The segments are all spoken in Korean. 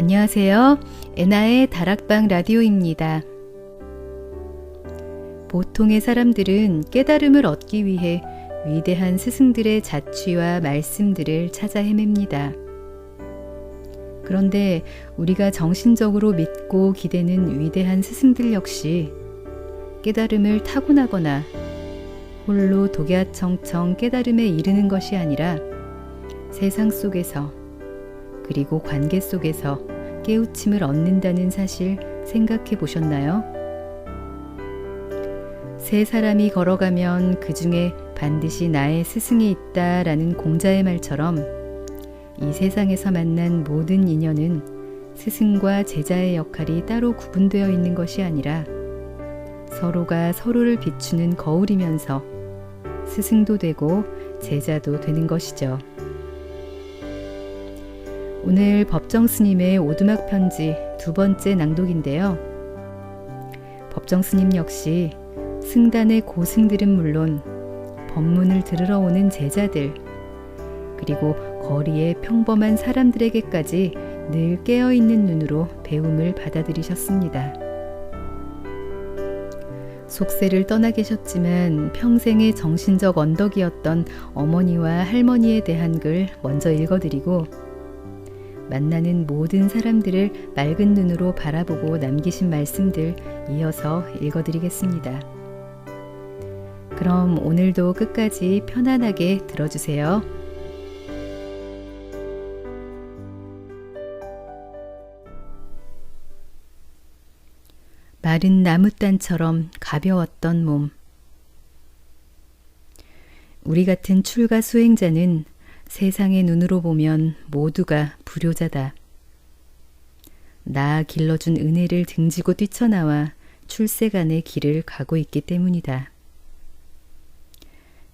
안녕하세요. 에나의 다락방 라디오입니다. 보통의 사람들은 깨달음을 얻기 위해 위대한 스승들의 자취와 말씀들을 찾아 헤맵니다. 그런데 우리가 정신적으로 믿고 기대는 위대한 스승들 역시 깨달음을 타고나거나 홀로 독야청청 깨달음에 이르는 것이 아니라 세상 속에서 그리고 관계 속에서 깨우침을 얻는다는 사실 생각해 보셨나요? 세 사람이 걸어가면 그 중에 반드시 나의 스승이 있다 라는 공자의 말처럼 이 세상에서 만난 모든 인연은 스승과 제자의 역할이 따로 구분되어 있는 것이 아니라 서로가 서로를 비추는 거울이면서 스승도 되고 제자도 되는 것이죠. 오늘 법정 스님의 오두막 편지 두 번째 낭독인데요. 법정 스님 역시 승단의 고승들은 물론 법문을 들으러 오는 제자들 그리고 거리의 평범한 사람들에게까지 늘 깨어 있는 눈으로 배움을 받아들이셨습니다. 속세를 떠나 계셨지만 평생의 정신적 언덕이었던 어머니와 할머니에 대한 글 먼저 읽어드리고 만나는 모든 사람들을 맑은 눈으로 바라보고 남기신 말씀들 이어서 읽어드리겠습니다. 그럼 오늘도 끝까지 편안하게 들어주세요. 마른 나무단처럼 가벼웠던 몸. 우리 같은 출가 수행자는 세상의 눈으로 보면 모두가 불효자다. 나 길러준 은혜를 등지고 뛰쳐나와 출세간의 길을 가고 있기 때문이다.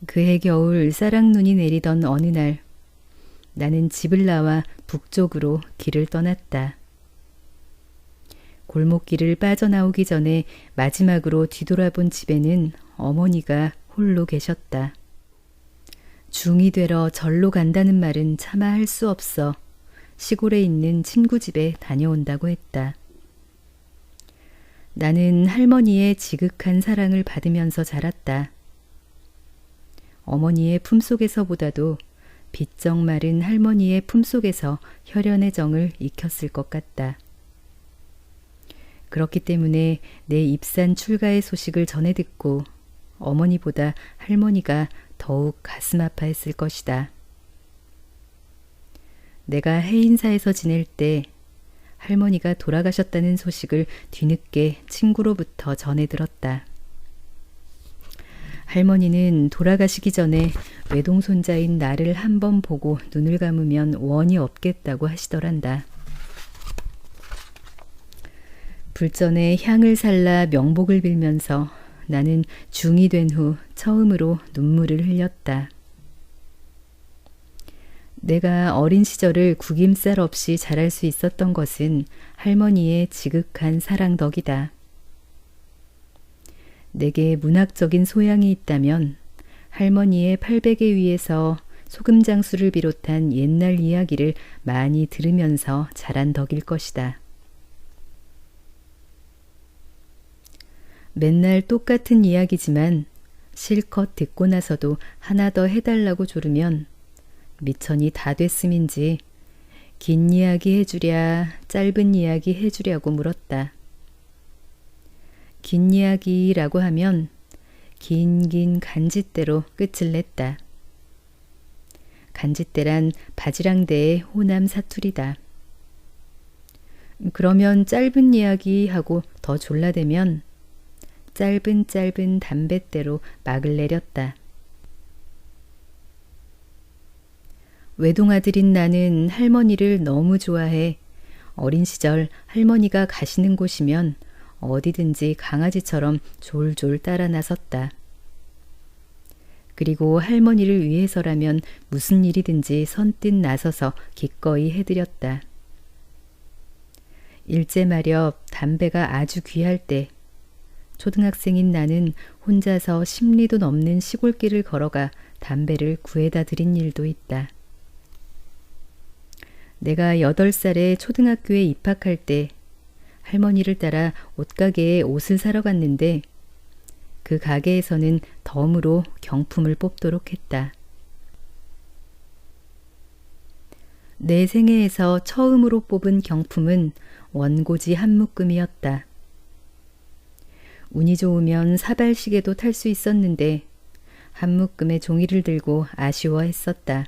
그해 겨울 사랑눈이 내리던 어느 날 나는 집을 나와 북쪽으로 길을 떠났다. 골목길을 빠져나오기 전에 마지막으로 뒤돌아본 집에는 어머니가 홀로 계셨다. 중이 되러 절로 간다는 말은 차마 할 수 없어 시골에 있는 친구 집에 다녀온다고 했다. 나는 할머니의 지극한 사랑을 받으면서 자랐다. 어머니의 품속에서보다도 빗정 마른 할머니의 품속에서 혈연의 정을 익혔을 것 같다. 그렇기 때문에 내 입산 출가의 소식을 전해 듣고 어머니보다 할머니가 더욱 가슴 아파했을 것이다. 내가 해인사에서 지낼 때 할머니가 돌아가셨다는 소식을 뒤늦게 친구로부터 전해 들었다. 할머니는 돌아가시기 전에 외동손자인 나를 한 번 보고 눈을 감으면 원이 없겠다고 하시더란다. 불전에 향을 살라 명복을 빌면서 나는 중이 된 후 처음으로 눈물을 흘렸다. 내가 어린 시절을 구김살 없이 자랄 수 있었던 것은 할머니의 지극한 사랑 덕이다. 내게 문학적인 소양이 있다면 할머니의 팔베개 위에서 소금 장수를 비롯한 옛날 이야기를 많이 들으면서 자란 덕일 것이다. 맨날 똑같은 이야기지만 실컷 듣고 나서도 하나 더 해달라고 조르면 미천이 다 됐음인지 긴 이야기 해주랴 짧은 이야기 해주랴고 물었다. 긴 이야기라고 하면 긴긴 간짓대로 끝을 냈다. 간짓대란 바지랑대의 호남 사투리다. 그러면 짧은 이야기 하고 더 졸라대면 짧은 짧은 담뱃대로 막을 내렸다. 외동아들인 나는 할머니를 너무 좋아해 어린 시절 할머니가 가시는 곳이면 어디든지 강아지처럼 졸졸 따라 나섰다. 그리고 할머니를 위해서라면 무슨 일이든지 선뜻 나서서 기꺼이 해드렸다. 일제 마렵 담배가 아주 귀할 때 초등학생인 나는 혼자서 십리도 넘는 시골길을 걸어가 담배를 구해다 드린 일도 있다. 내가 8살에 초등학교에 입학할 때 할머니를 따라 옷가게에 옷을 사러 갔는데 그 가게에서는 덤으로 경품을 뽑도록 했다. 내 생애에서 처음으로 뽑은 경품은 원고지 한 묶음이었다. 운이 좋으면 사발시계도 탈 수 있었는데 한 묶음의 종이를 들고 아쉬워했었다.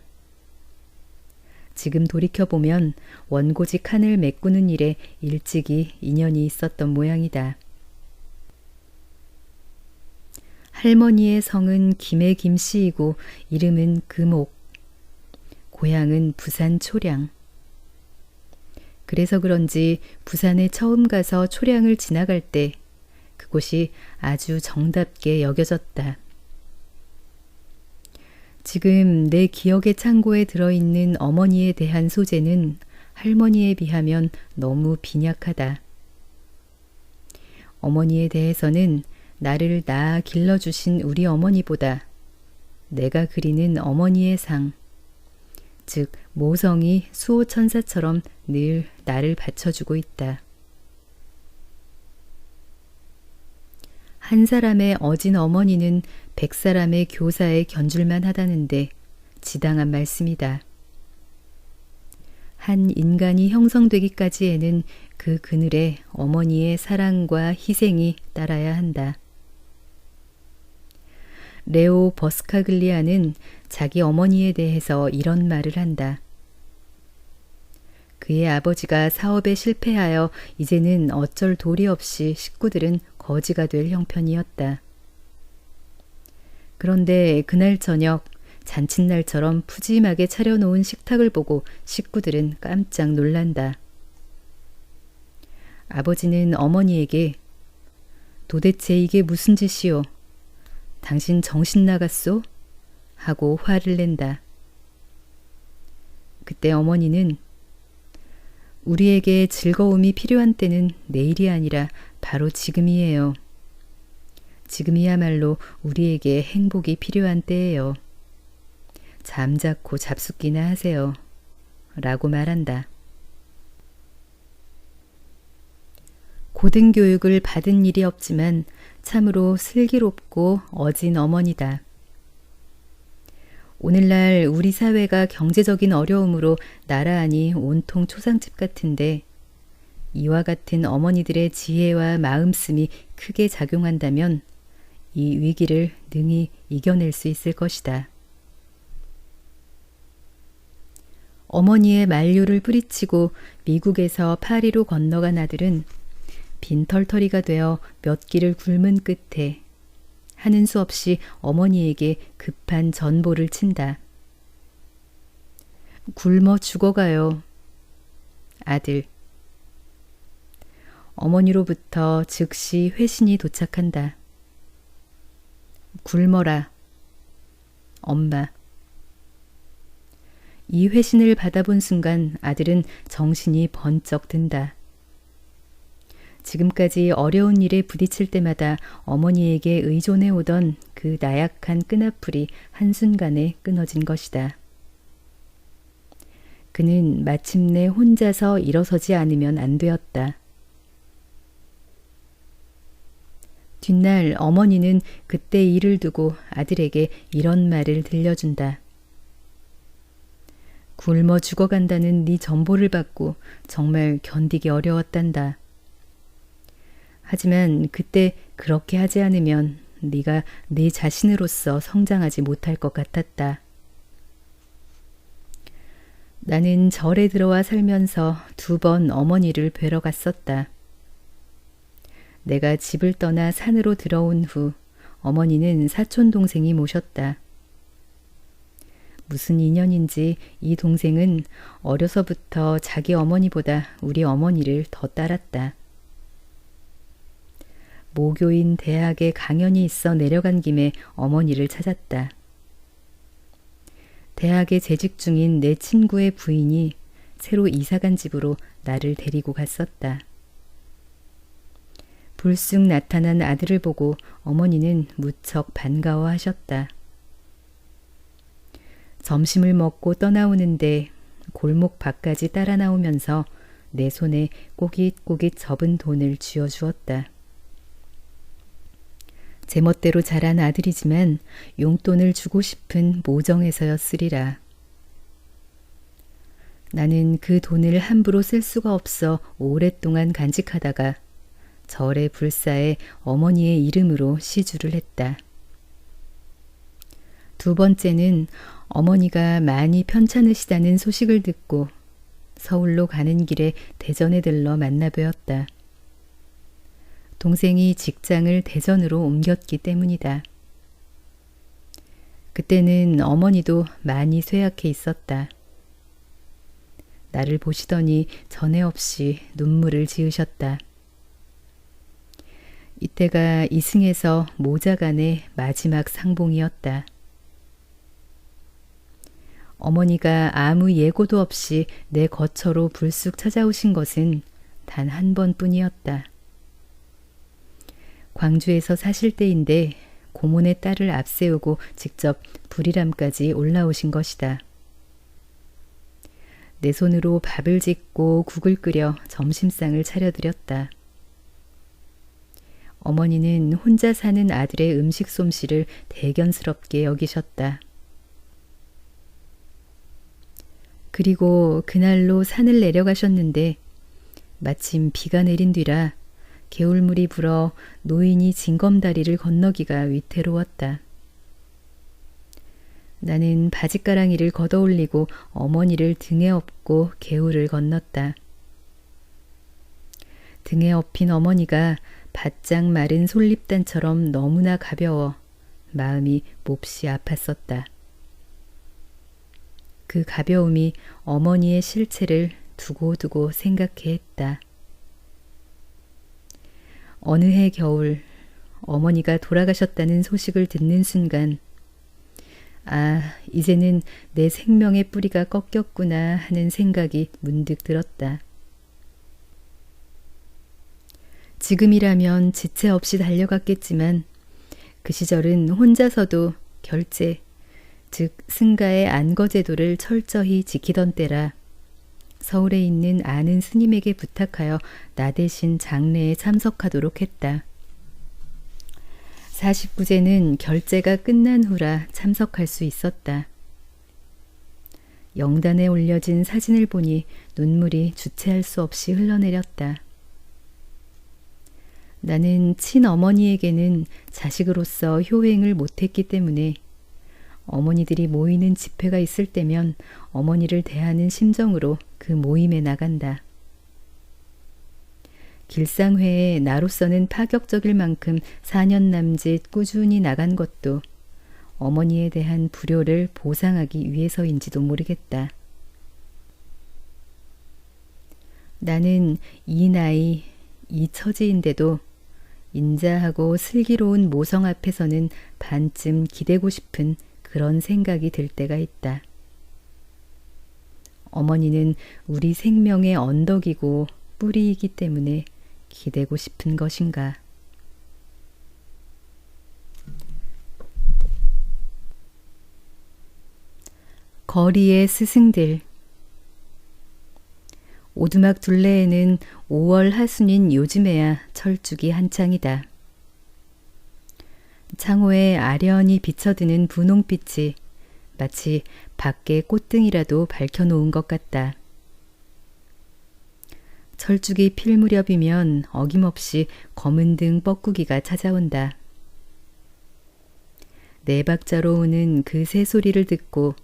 지금 돌이켜보면 원고지 칸을 메꾸는 일에 일찍이 인연이 있었던 모양이다. 할머니의 성은 김의 김씨이고 이름은 금옥. 고향은 부산 초량. 그래서 그런지 부산에 처음 가서 초량을 지나갈 때 그곳이 아주 정답게 여겨졌다. 지금 내 기억의 창고에 들어있는 어머니에 대한 소재는 할머니에 비하면 너무 빈약하다. 어머니에 대해서는 나를 낳아 길러주신 우리 어머니보다 내가 그리는 어머니의 상, 즉 모성이 수호천사처럼 늘 나를 받쳐주고 있다. 한 사람의 어진 어머니는 백 사람의 교사에 견줄만 하다는데 지당한 말씀이다. 한 인간이 형성되기까지에는 그 그늘에 어머니의 사랑과 희생이 따라야 한다. 레오 버스카글리아는 자기 어머니에 대해서 이런 말을 한다. 그의 아버지가 사업에 실패하여 이제는 어쩔 도리 없이 식구들은 거지가 될 형편이었다. 그런데 그날 저녁 잔칫날처럼 푸짐하게 차려놓은 식탁을 보고 식구들은 깜짝 놀란다. 아버지는 어머니에게 도대체 이게 무슨 짓이오? 당신 정신 나갔소? 하고 화를 낸다. 그때 어머니는 우리에게 즐거움이 필요한 때는 내일이 아니라 바로 지금이에요. 지금이야말로 우리에게 행복이 필요한 때예요. 잠자코 잡숫기나 하세요. 라고 말한다. 고등교육을 받은 일이 없지만 참으로 슬기롭고 어진 어머니다. 오늘날 우리 사회가 경제적인 어려움으로 나라하니 온통 초상집 같은데 이와 같은 어머니들의 지혜와 마음씀이 크게 작용한다면 이 위기를 능히 이겨낼 수 있을 것이다. 어머니의 만류를 뿌리치고 미국에서 파리로 건너간 아들은 빈털터리가 되어 몇 길을 굶은 끝에 하는 수 없이 어머니에게 급한 전보를 친다. 굶어 죽어가요. 아들. 어머니로부터 즉시 회신이 도착한다. 굶어라. 엄마. 이 회신을 받아본 순간 아들은 정신이 번쩍 든다. 지금까지 어려운 일에 부딪힐 때마다 어머니에게 의존해 오던 그 나약한 끈앞풀이 한순간에 끊어진 것이다. 그는 마침내 혼자서 일어서지 않으면 안 되었다. 뒷날 어머니는 그때 일을 두고 아들에게 이런 말을 들려준다. 굶어 죽어간다는 네 전보를 받고 정말 견디기 어려웠단다. 하지만 그때 그렇게 하지 않으면 네가 네 자신으로서 성장하지 못할 것 같았다. 나는 절에 들어와 살면서 두 번 어머니를 뵈러 갔었다. 내가 집을 떠나 산으로 들어온 후 어머니는 사촌 동생이 모셨다. 무슨 인연인지 이 동생은 어려서부터 자기 어머니보다 우리 어머니를 더 따랐다. 모교인 대학에 강연이 있어 내려간 김에 어머니를 찾았다. 대학에 재직 중인 내 친구의 부인이 새로 이사간 집으로 나를 데리고 갔었다. 불쑥 나타난 아들을 보고 어머니는 무척 반가워하셨다. 점심을 먹고 떠나오는데 골목 밖까지 따라 나오면서 내 손에 꼬깃꼬깃 접은 돈을 쥐어주었다. 제멋대로 자란 아들이지만 용돈을 주고 싶은 모정에서였으리라. 나는 그 돈을 함부로 쓸 수가 없어 오랫동안 간직하다가 절의 불사에 어머니의 이름으로 시주를 했다. 두 번째는 어머니가 많이 편찮으시다는 소식을 듣고 서울로 가는 길에 대전에 들러 만나 뵈었다. 동생이 직장을 대전으로 옮겼기 때문이다. 그때는 어머니도 많이 쇠약해 있었다. 나를 보시더니 전에 없이 눈물을 지으셨다. 이때가 이승에서 모자간의 마지막 상봉이었다. 어머니가 아무 예고도 없이 내 거처로 불쑥 찾아오신 것은 단 한 번뿐이었다. 광주에서 사실 때인데 고모네 딸을 앞세우고 직접 불이람까지 올라오신 것이다. 내 손으로 밥을 짓고 국을 끓여 점심상을 차려드렸다. 어머니는 혼자 사는 아들의 음식 솜씨를 대견스럽게 여기셨다. 그리고 그날로 산을 내려가셨는데 마침 비가 내린 뒤라 개울물이 불어 노인이 징검다리를 건너기가 위태로웠다. 나는 바짓가랑이를 걷어올리고 어머니를 등에 업고 개울을 건넜다. 등에 업힌 어머니가 바짝 마른 솔잎단처럼 너무나 가벼워 마음이 몹시 아팠었다. 그 가벼움이 어머니의 실체를 두고두고 생각해 했다. 어느 해 겨울 어머니가 돌아가셨다는 소식을 듣는 순간 아, 이제는 내 생명의 뿌리가 꺾였구나 하는 생각이 문득 들었다. 지금이라면 지체 없이 달려갔겠지만 그 시절은 혼자서도 결제, 즉 승가의 안거제도를 철저히 지키던 때라 서울에 있는 아는 스님에게 부탁하여 나 대신 장례에 참석하도록 했다. 49제는 결제가 끝난 후라 참석할 수 있었다. 영단에 올려진 사진을 보니 눈물이 주체할 수 없이 흘러내렸다. 나는 친어머니에게는 자식으로서 효행을 못했기 때문에 어머니들이 모이는 집회가 있을 때면 어머니를 대하는 심정으로 그 모임에 나간다. 길상회에 나로서는 파격적일 만큼 4년 남짓 꾸준히 나간 것도 어머니에 대한 불효를 보상하기 위해서인지도 모르겠다. 나는 이 나이, 이 처지인데도 인자하고 슬기로운 모성 앞에서는 반쯤 기대고 싶은 그런 생각이 들 때가 있다. 어머니는 우리 생명의 언덕이고 뿌리이기 때문에 기대고 싶은 것인가. 거리의 스승들 오두막 둘레에는 5월 하순인 요즘에야 철쭉이 한창이다. 창호에 아련히 비쳐드는 분홍빛이 마치 밖에 꽃등이라도 밝혀놓은 것 같다. 철쭉이 필 무렵이면 어김없이 검은 등 뻐꾸기가 찾아온다. 네 박자로 오는 그 새소리를 듣고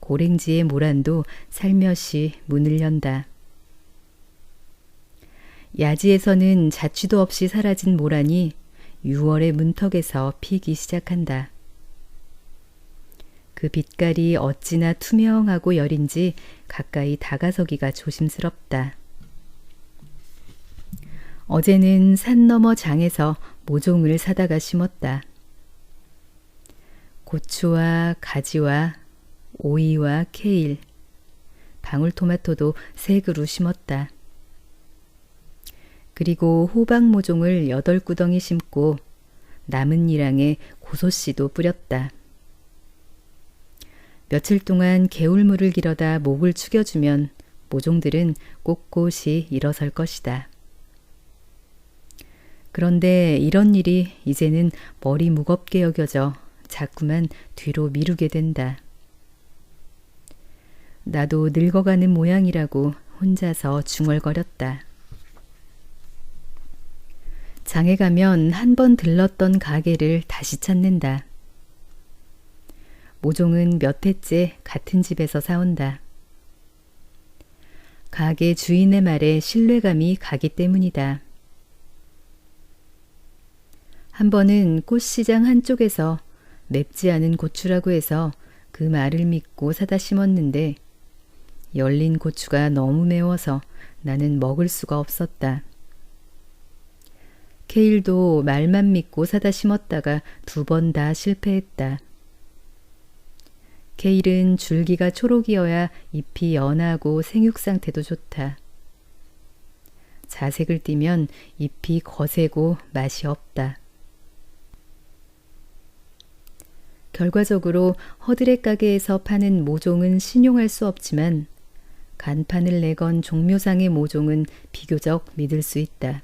고랭지의 모란도 살며시 문을 연다. 야지에서는 자취도 없이 사라진 모란이 6월의 문턱에서 피기 시작한다. 그 빛깔이 어찌나 투명하고 여린지 가까이 다가서기가 조심스럽다. 어제는 산 너머 장에서 모종을 사다가 심었다. 고추와 가지와 오이와 케일, 방울토마토도 세 그루 심었다. 그리고 호박 모종을 여덟 구덩이 심고 남은 이랑에 고소씨도 뿌렸다. 며칠 동안 개울물을 길어다 목을 축여주면 모종들은 꼿꼿이 일어설 것이다. 그런데 이런 일이 이제는 머리 무겁게 여겨져 자꾸만 뒤로 미루게 된다. 나도 늙어가는 모양이라고 혼자서 중얼거렸다. 장에 가면 한 번 들렀던 가게를 다시 찾는다. 모종은 몇 해째 같은 집에서 사온다. 가게 주인의 말에 신뢰감이 가기 때문이다. 한 번은 꽃시장 한쪽에서 맵지 않은 고추라고 해서 그 말을 믿고 사다 심었는데 열린 고추가 너무 매워서 나는 먹을 수가 없었다. 케일도 말만 믿고 사다 심었다가 두 번 다 실패했다. 케일은 줄기가 초록이어야 잎이 연하고 생육 상태도 좋다. 자색을 띠면 잎이 거세고 맛이 없다. 결과적으로 허드렛 가게에서 파는 모종은 신용할 수 없지만 간판을 내건 종묘상의 모종은 비교적 믿을 수 있다.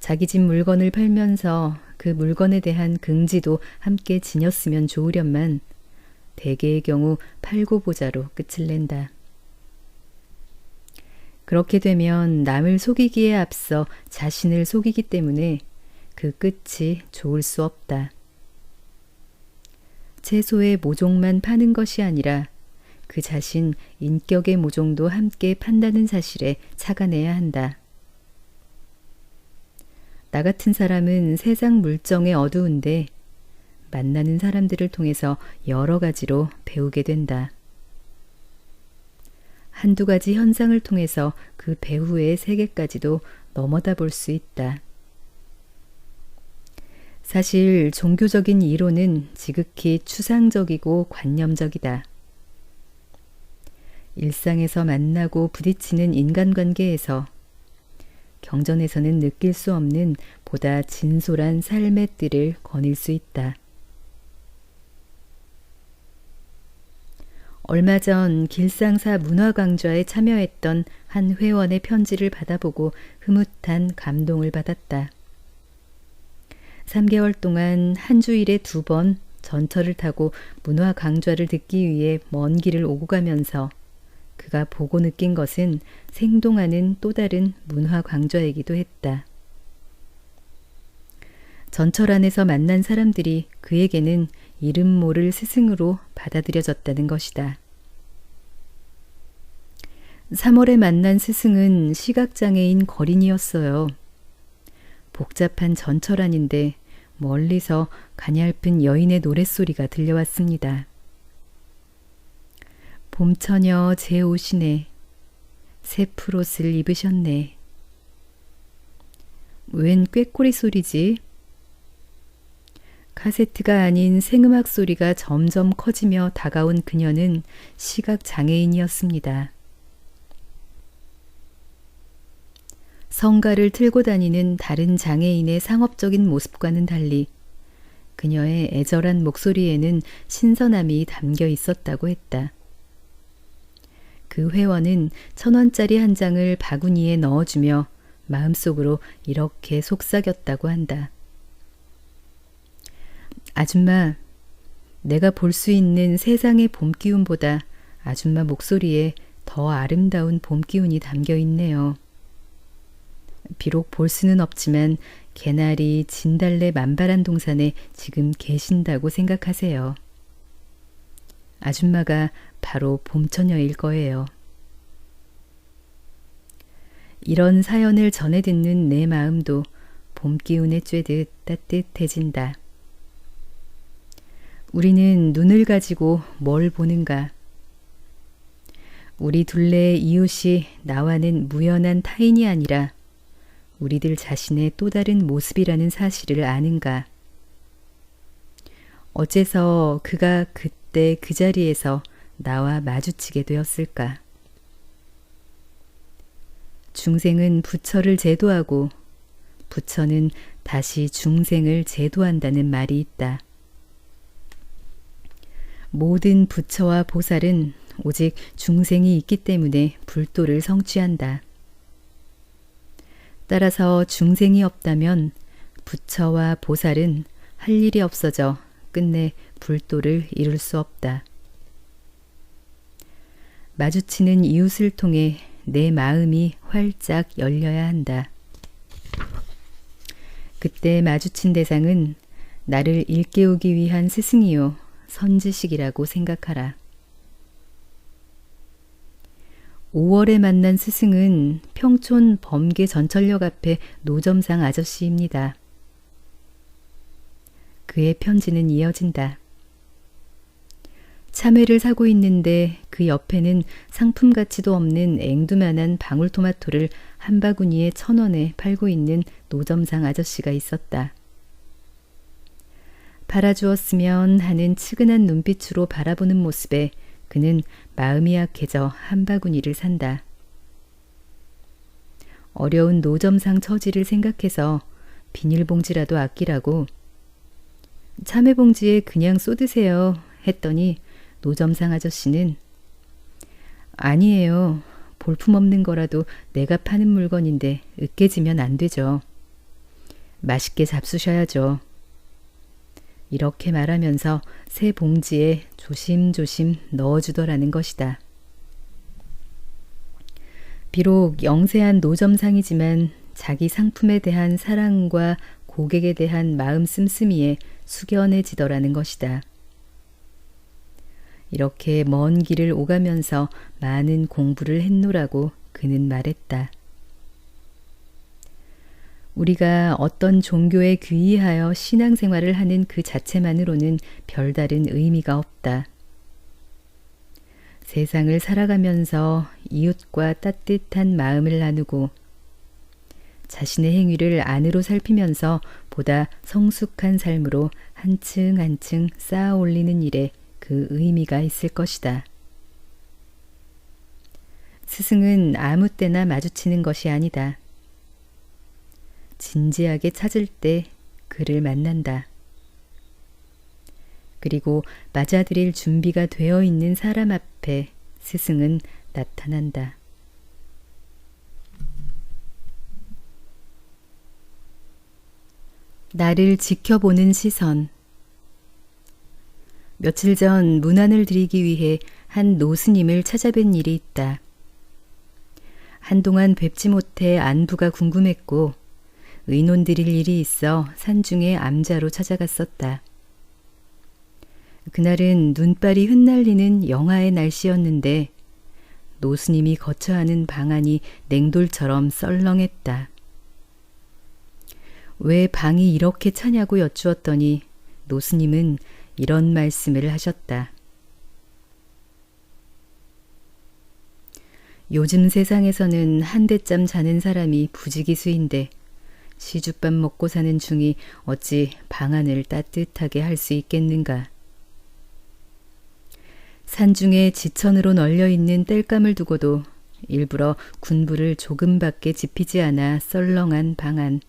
자기 집 물건을 팔면서 그 물건에 대한 긍지도 함께 지녔으면 좋으련만 대개의 경우 팔고 보자로 끝을 낸다. 그렇게 되면 남을 속이기에 앞서 자신을 속이기 때문에 그 끝이 좋을 수 없다. 채소의 모종만 파는 것이 아니라 그 자신 인격의 모종도 함께 판다는 사실에 착안해야 한다. 나 같은 사람은 세상 물정에 어두운데 만나는 사람들을 통해서 여러 가지로 배우게 된다. 한두 가지 현상을 통해서 그 배후의 세계까지도 넘어다 볼 수 있다. 사실 종교적인 이론은 지극히 추상적이고 관념적이다. 일상에서 만나고 부딪히는 인간관계에서 경전에서는 느낄 수 없는 보다 진솔한 삶의 뜰을 거닐 수 있다. 얼마 전 길상사 문화강좌에 참여했던 한 회원의 편지를 받아보고 흐뭇한 감동을 받았다. 3개월 동안 한 주일에 두 번 전철을 타고 문화 강좌를 듣기 위해 먼 길을 오고 가면서 그가 보고 느낀 것은 생동하는 또 다른 문화 강좌이기도 했다. 전철 안에서 만난 사람들이 그에게는 이름 모를 스승으로 받아들여졌다는 것이다. 3월에 만난 스승은 시각장애인 거린이었어요. 복잡한 전철 안인데 멀리서 가냘픈 여인의 노랫소리가 들려왔습니다. 봄처녀 제 옷이네. 새 푸롯을 입으셨네. 웬 꾀꼬리 소리지? 카세트가 아닌 생음악 소리가 점점 커지며 다가온 그녀는 시각 장애인이었습니다. 성가를 틀고 다니는 다른 장애인의 상업적인 모습과는 달리 그녀의 애절한 목소리에는 신선함이 담겨 있었다고 했다. 그 회원은 천 원짜리 한 장을 바구니에 넣어주며 마음속으로 이렇게 속삭였다고 한다. 아줌마, 내가 볼 수 있는 세상의 봄 기운보다 아줌마 목소리에 더 아름다운 봄 기운이 담겨 있네요. 비록 볼 수는 없지만 개나리, 진달래 만발한 동산에 지금 계신다고 생각하세요. 아줌마가 바로 봄처녀일 거예요. 이런 사연을 전해 듣는 내 마음도 봄 기운에 쬐듯 따뜻해진다. 우리는 눈을 가지고 뭘 보는가? 우리 둘레의 이웃이 나와는 무연한 타인이 아니라 우리들 자신의 또 다른 모습이라는 사실을 아는가? 어째서 그가 그때 그 자리에서 나와 마주치게 되었을까? 중생은 부처를 제도하고 부처는 다시 중생을 제도한다는 말이 있다. 모든 부처와 보살은 오직 중생이 있기 때문에 불도를 성취한다. 따라서 중생이 없다면 부처와 보살은 할 일이 없어져 끝내 불도를 이룰 수 없다. 마주치는 이웃을 통해 내 마음이 활짝 열려야 한다. 그때 마주친 대상은 나를 일깨우기 위한 스승이요, 선지식이라고 생각하라. 5월에 만난 스승은 평촌 범계 전철역 앞에 노점상 아저씨입니다. 그의 편지는 이어진다. 참외를 사고 있는데 그 옆에는 상품 가치도 없는 앵두만한 방울토마토를 한 바구니에 천 원에 팔고 있는 노점상 아저씨가 있었다. 팔아주었으면 하는 측은한 눈빛으로 바라보는 모습에 그는 마음이 약해져 한 바구니를 산다. 어려운 노점상 처지를 생각해서 비닐봉지라도 아끼라고 참외봉지에 그냥 쏟으세요 했더니 노점상 아저씨는 아니에요. 볼품없는 거라도 내가 파는 물건인데 으깨지면 안 되죠. 맛있게 잡수셔야죠. 이렇게 말하면서 새 봉지에 조심조심 넣어주더라는 것이다. 비록 영세한 노점상이지만 자기 상품에 대한 사랑과 고객에 대한 마음 씀씀이에 숙연해지더라는 것이다. 이렇게 먼 길을 오가면서 많은 공부를 했노라고 그는 말했다. 우리가 어떤 종교에 귀의하여 신앙생활을 하는 그 자체만으로는 별다른 의미가 없다. 세상을 살아가면서 이웃과 따뜻한 마음을 나누고 자신의 행위를 안으로 살피면서 보다 성숙한 삶으로 한층 한층 쌓아 올리는 일에 그 의미가 있을 것이다. 스승은 아무 때나 마주치는 것이 아니다. 진지하게 찾을 때 그를 만난다. 그리고 맞아들일 준비가 되어 있는 사람 앞에 스승은 나타난다. 나를 지켜보는 시선. 며칠 전 문안을 드리기 위해 한 노스님을 찾아뵌 일이 있다. 한동안 뵙지 못해 안부가 궁금했고 의논 드릴 일이 있어 산중에 암자로 찾아갔었다. 그날은 눈발이 흩날리는 영하의 날씨였는데 노스님이 거처하는 방안이 냉돌처럼 썰렁했다. 왜 방이 이렇게 차냐고 여쭈었더니 노스님은 이런 말씀을 하셨다. 요즘 세상에서는 한 대짬 자는 사람이 부지기수인데 시주밥 먹고 사는 중이 어찌 방안을 따뜻하게 할 수 있겠는가. 산중에 지천으로 널려 있는 땔감을 두고도 일부러 군부를 조금밖에 지피지 않아 썰렁한 방안.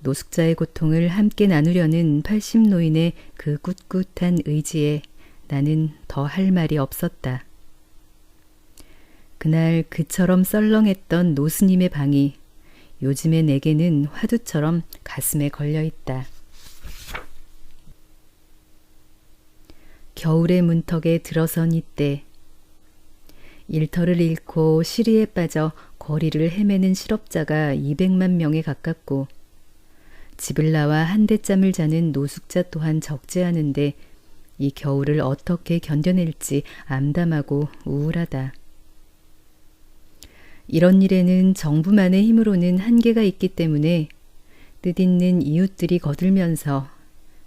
노숙자의 고통을 함께 나누려는 80노인의 그 꿋꿋한 의지에 나는 더 할 말이 없었다. 그날 그처럼 썰렁했던 노스님의 방이 요즘의 내게는 화두처럼 가슴에 걸려 있다. 겨울의 문턱에 들어선 이때 일터를 잃고 시리에 빠져 거리를 헤매는 실업자가 200만 명에 가깝고 집을 나와 한 대짬을 자는 노숙자 또한 적지 않은데 이 겨울을 어떻게 견뎌낼지 암담하고 우울하다. 이런 일에는 정부만의 힘으로는 한계가 있기 때문에 뜻있는 이웃들이 거들면서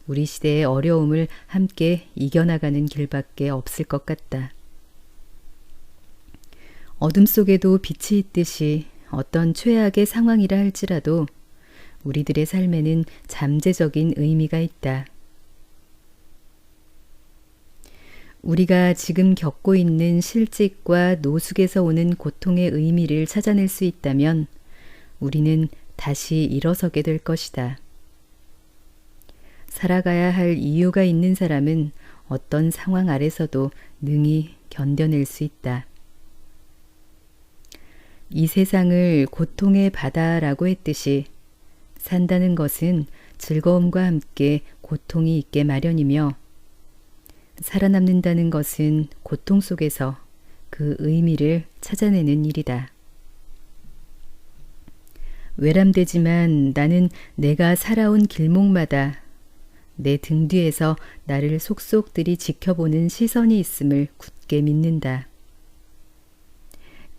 우리 시대의 어려움을 함께 이겨나가는 길밖에 없을 것 같다. 어둠 속에도 빛이 있듯이 어떤 최악의 상황이라 할지라도 우리들의 삶에는 잠재적인 의미가 있다. 우리가 지금 겪고 있는 실직과 노숙에서 오는 고통의 의미를 찾아낼 수 있다면 우리는 다시 일어서게 될 것이다. 살아가야 할 이유가 있는 사람은 어떤 상황 아래서도 능히 견뎌낼 수 있다. 이 세상을 고통의 바다라고 했듯이 산다는 것은 즐거움과 함께 고통이 있게 마련이며 살아남는다는 것은 고통 속에서 그 의미를 찾아내는 일이다. 외람되지만 나는 내가 살아온 길목마다 내 등 뒤에서 나를 속속들이 지켜보는 시선이 있음을 굳게 믿는다.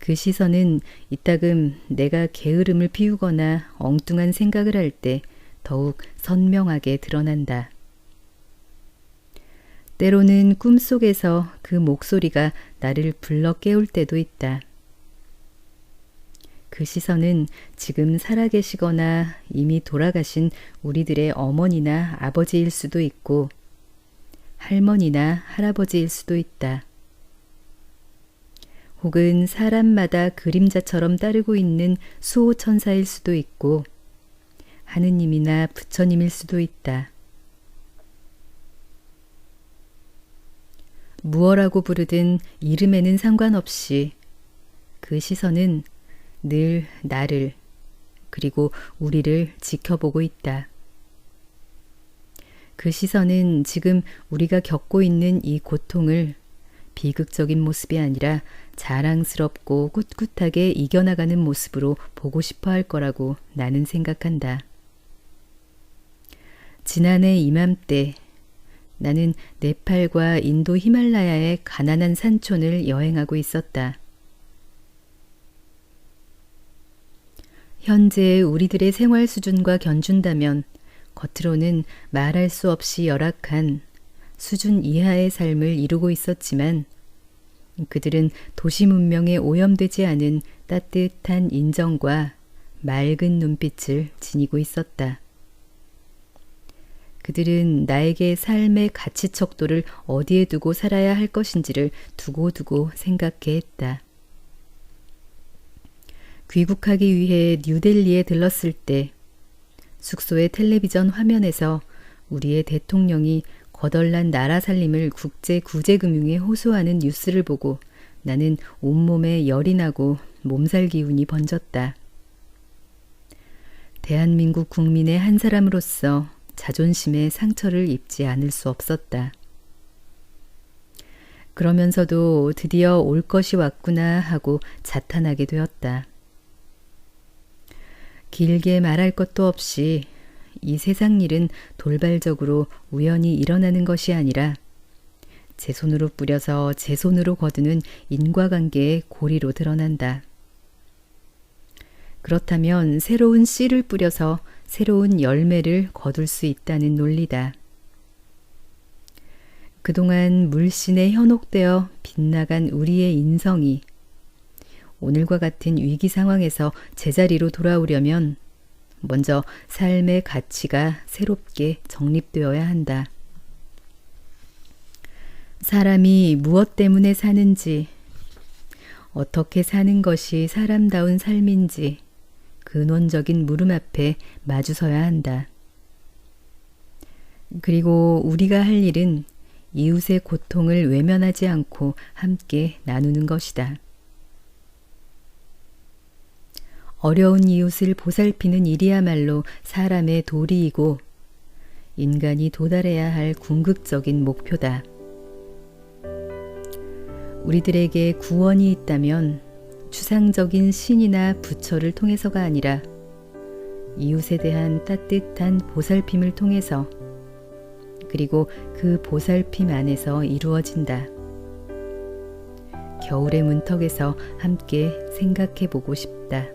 그 시선은 이따금 내가 게으름을 피우거나 엉뚱한 생각을 할 때 더욱 선명하게 드러난다. 때로는 꿈속에서 그 목소리가 나를 불러 깨울 때도 있다. 그 시선은 지금 살아계시거나 이미 돌아가신 우리들의 어머니나 아버지일 수도 있고 할머니나 할아버지일 수도 있다. 혹은 사람마다 그림자처럼 따르고 있는 수호천사일 수도 있고 하느님이나 부처님일 수도 있다. 무어라고 부르든 이름에는 상관없이 그 시선은 늘 나를 그리고 우리를 지켜보고 있다. 그 시선은 지금 우리가 겪고 있는 이 고통을 비극적인 모습이 아니라 자랑스럽고 꿋꿋하게 이겨나가는 모습으로 보고 싶어 할 거라고 나는 생각한다. 지난해 이맘때 나는 네팔과 인도 히말라야의 가난한 산촌을 여행하고 있었다. 현재 우리들의 생활 수준과 견준다면 겉으로는 말할 수 없이 열악한 수준 이하의 삶을 이루고 있었지만 그들은 도시 문명에 오염되지 않은 따뜻한 인정과 맑은 눈빛을 지니고 있었다. 그들은 나에게 삶의 가치 척도를 어디에 두고 살아야 할 것인지를 두고두고 생각해 했다. 귀국하기 위해 뉴델리에 들렀을 때 숙소의 텔레비전 화면에서 우리의 대통령이 거덜난 나라 살림을 국제 구제금융에 호소하는 뉴스를 보고 나는 온몸에 열이 나고 몸살 기운이 번졌다. 대한민국 국민의 한 사람으로서 자존심에 상처를 입지 않을 수 없었다. 그러면서도 드디어 올 것이 왔구나 하고 자탄하게 되었다. 길게 말할 것도 없이 이 세상 일은 돌발적으로 우연히 일어나는 것이 아니라 제 손으로 뿌려서 제 손으로 거두는 인과관계의 고리로 드러난다. 그렇다면 새로운 씨를 뿌려서 새로운 열매를 거둘 수 있다는 논리다. 그동안 물씬에 현혹되어 빗나간 우리의 인성이 오늘과 같은 위기 상황에서 제자리로 돌아오려면 먼저 삶의 가치가 새롭게 정립되어야 한다. 사람이 무엇 때문에 사는지, 어떻게 사는 것이 사람다운 삶인지 근원적인 물음 앞에 마주서야 한다. 그리고 우리가 할 일은 이웃의 고통을 외면하지 않고 함께 나누는 것이다. 어려운 이웃을 보살피는 일이야말로 사람의 도리이고 인간이 도달해야 할 궁극적인 목표다. 우리들에게 구원이 있다면 추상적인 신이나 부처를 통해서가 아니라 이웃에 대한 따뜻한 보살핌을 통해서 그리고 그 보살핌 안에서 이루어진다. 겨울의 문턱에서 함께 생각해 보고 싶다.